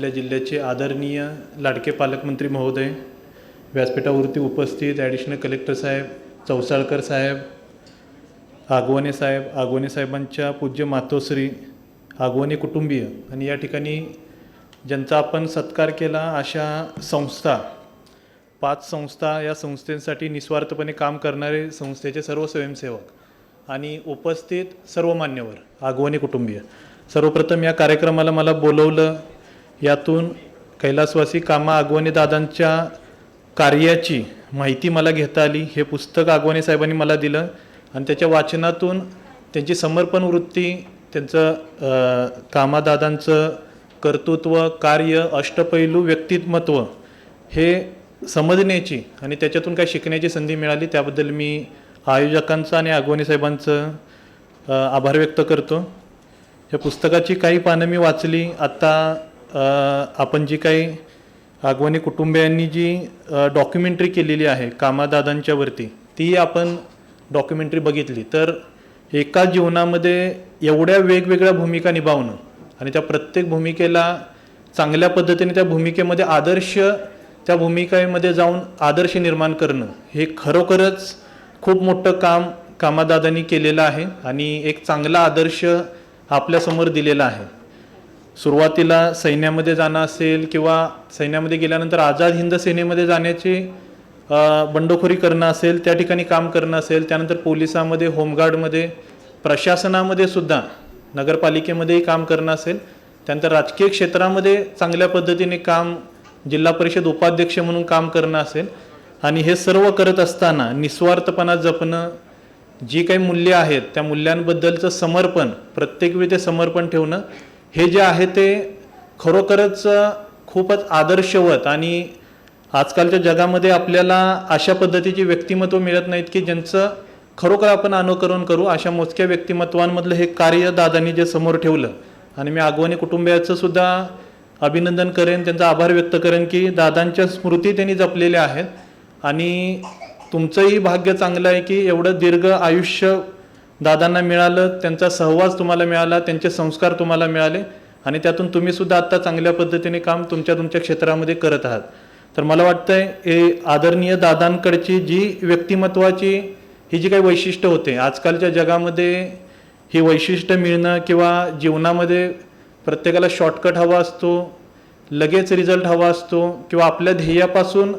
आपल्या जिल्ह्याचे आदरणीय लाडके पालकमंत्री महोदय व्यासपीठावरती उपस्थित ॲडिशनल कलेक्टर साहेब चौसाळकर साहेब आगवणे साहेब आगवणे साहेबांच्या पूज्य मातोश्री आगवणे कुटुंबीय आणि या ठिकाणी ज्यांचा आपण सत्कार केला अशा संस्था पाच संस्था या संस्थेसाठी निस्वार्थपणे काम करणारे संस्थेचे सर्व स्वयंसेवक आणि उपस्थित सर्व मान्यवर आगवणे कुटुंबीय. सर्वप्रथम या कार्यक्रमाला मला बोलवलं यातून कैलासवासी कामा आगवणे दादांच्या कार्याची माहिती मला घेता आली. हे पुस्तक आगवणे साहेबांनी मला दिलं आणि त्याच्या वाचनातून त्यांची समर्पण वृत्ती त्यांचं कामादादांचं कर्तृत्व कार्य अष्टपैलू व्यक्तिमत्व हे समजण्याची आणि त्याच्यातून काय शिकण्याची संधी मिळाली. त्याबद्दल मी आयोजकांचं आणि आगवणे साहेबांचं आभार व्यक्त करतो. या पुस्तकाची काही पानं मी वाचली. आत्ता आपण जी काही आगवणे कुटुंबियांनी जी डॉक्युमेंटरी केलेली आहे कामादादांच्यावरती ती आपण डॉक्युमेंटरी बघितली. तर एका जीवनामध्ये एवढ्या वेगवेगळ्या भूमिका निभावणं आणि त्या प्रत्येक भूमिकेला चांगल्या पद्धतीने त्या भूमिकेमध्ये आदर्श त्या भूमिकेमध्ये जाऊन आदर्श निर्माण करणं हे खरोखरच खूप मोठं काम कामादादांनी केलेलं आहे आणि एक चांगला आदर्श आपल्यासमोर दिलेला आहे. सुरुवातीला सैन्यामध्ये जाणं असेल किंवा सैन्यामध्ये गेल्यानंतर आझाद हिंद सेनेमध्ये जाण्याची बंडखोरी करणं असेल त्या ठिकाणी काम करणं असेल त्यानंतर पोलिसामध्ये होमगार्डमध्ये प्रशासनामध्ये सुद्धा नगरपालिकेमध्येही काम करणं असेल. त्यानंतर राजकीय क्षेत्रामध्ये चांगल्या पद्धतीने काम जिल्हा परिषद उपाध्यक्ष म्हणून काम करणं असेल. आणि हे सर्व करत असताना निस्वार्थपणा जपणं जी काही मूल्य आहेत त्या मूल्यांबद्दलचं समर्पण प्रत्येक वेळी ते समर्पण ठेवणं हे जे आहे ते खरोखरच खूपच आदर्शवत आणि आजकालच्या जगामध्ये आपल्याला अशा पद्धतीची व्यक्तिमत्व मिळत नाहीत की ज्यांचं खरोखर आपण अनुकरण करू. अशा मोजक्या व्यक्तिमत्वांमधलं हे कार्य दादांनी जे समोर ठेवलं. आणि मी आगवानी कुटुंबियाचं सुद्धा अभिनंदन करेन त्यांचा आभार व्यक्त करेन की दादांच्या स्मृती त्यांनी जपलेल्या आहेत. आणि तुमचंही भाग्य चांगलं आहे की एवढं दीर्घ आयुष्य दादांना मिळालं त्यांचा सहवास तुम्हाला मिळाला त्यांचे संस्कार तुम्हाला मिळाले आणि त्यातून तुम्ही सुद्धा आत्ता चांगल्या पद्धतीने काम तुमच्या तुमच्या क्षेत्रामध्ये करत आहात. तर मला वाटतंय हे आदरणीय दादांकडची जी व्यक्तिमत्वाची ही जी काही वैशिष्ट्य होते आजकालच्या जगामध्ये ही वैशिष्ट्य मिळणं किंवा जीवनामध्ये प्रत्येकाला शॉर्टकट हवा असतो लगेच रिझल्ट हवा असतो किंवा आपल्या ध्येयापासून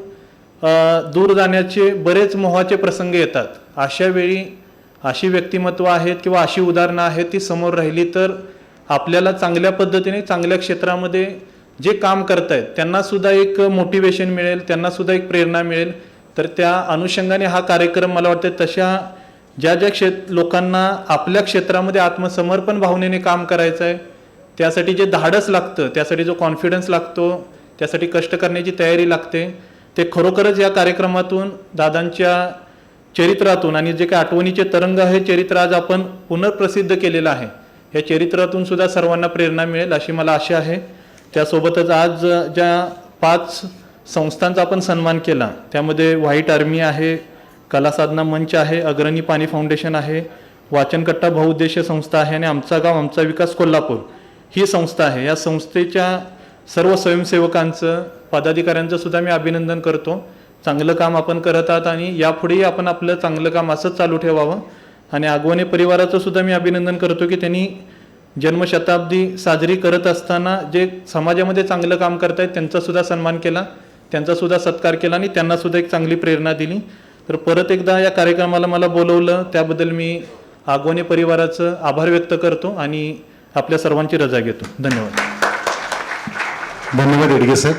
दूर जाण्याचे बरेच मोहाचे प्रसंग येतात. अशा वेळी अशी व्यक्तिमत्व आहेत किंवा अशी उदाहरणं आहेत ती समोर राहिली तर आपल्याला चांगल्या पद्धतीने चांगल्या क्षेत्रामध्ये जे काम करतायत त्यांना सुद्धा एक मोटिवेशन मिळेल त्यांना सुद्धा एक प्रेरणा मिळेल. तर त्या अनुषंगाने हा कार्यक्रम मला वाटतं तशा ज्या ज्या क्षेत लोकांना आपल्या क्षेत्रामध्ये आत्मसमर्पण भावनेने काम करायचं आहे त्यासाठी जे धाडस लागतं त्यासाठी जो कॉन्फिडन्स लागतो त्यासाठी कष्ट करण्याची तयारी लागते ते खरोखरच या कार्यक्रमातून दादांच्या चरित्रातून आणि जे काही आठवणीचे तरंग आहे चरित्र आज आपण पुनर्प्रसिद्ध केलेलं आहे. या चरित्रातून सुद्धा सर्वांना प्रेरणा मिळेल अशी मला आशा आहे. त्यासोबतच आज ज्या पाच संस्थांचा आपण सन्मान केला त्यामध्ये व्हाईट आर्मी आहे कला साधना मंच आहे अग्रणी पाणी फाउंडेशन आहे वाचनकट्टा बहुउद्देशीय संस्था आहे आणि आमचा गाव आमचा विकास कोल्हापूर. ही संस्था आहे. या संस्थेच्या सर्व स्वयंसेवकांचं पदाधिकाऱ्यांचं सुद्धा मी अभिनंदन करतो. चांगलं काम आपण करत आहात आणि यापुढेही आपण आपलं चांगलं काम असंच चालू ठेवावं. आणि आगवणे परिवाराचं सुद्धा मी अभिनंदन करतो की त्यांनी जन्मशताब्दी साजरी करत असताना जे समाजामध्ये चांगलं काम करतायत त्यांचा सुद्धा सन्मान केला त्यांचा सुद्धा सत्कार केला आणि त्यांना सुद्धा एक चांगली प्रेरणा दिली. तर परत एकदा या कार्यक्रमाला मला बोलवलं त्याबद्दल मी आगवणे परिवाराचं आभार व्यक्त करतो आणि आपल्या सर्वांची रजा घेतो. धन्यवाद. धन्यवाद एडगे साहेब.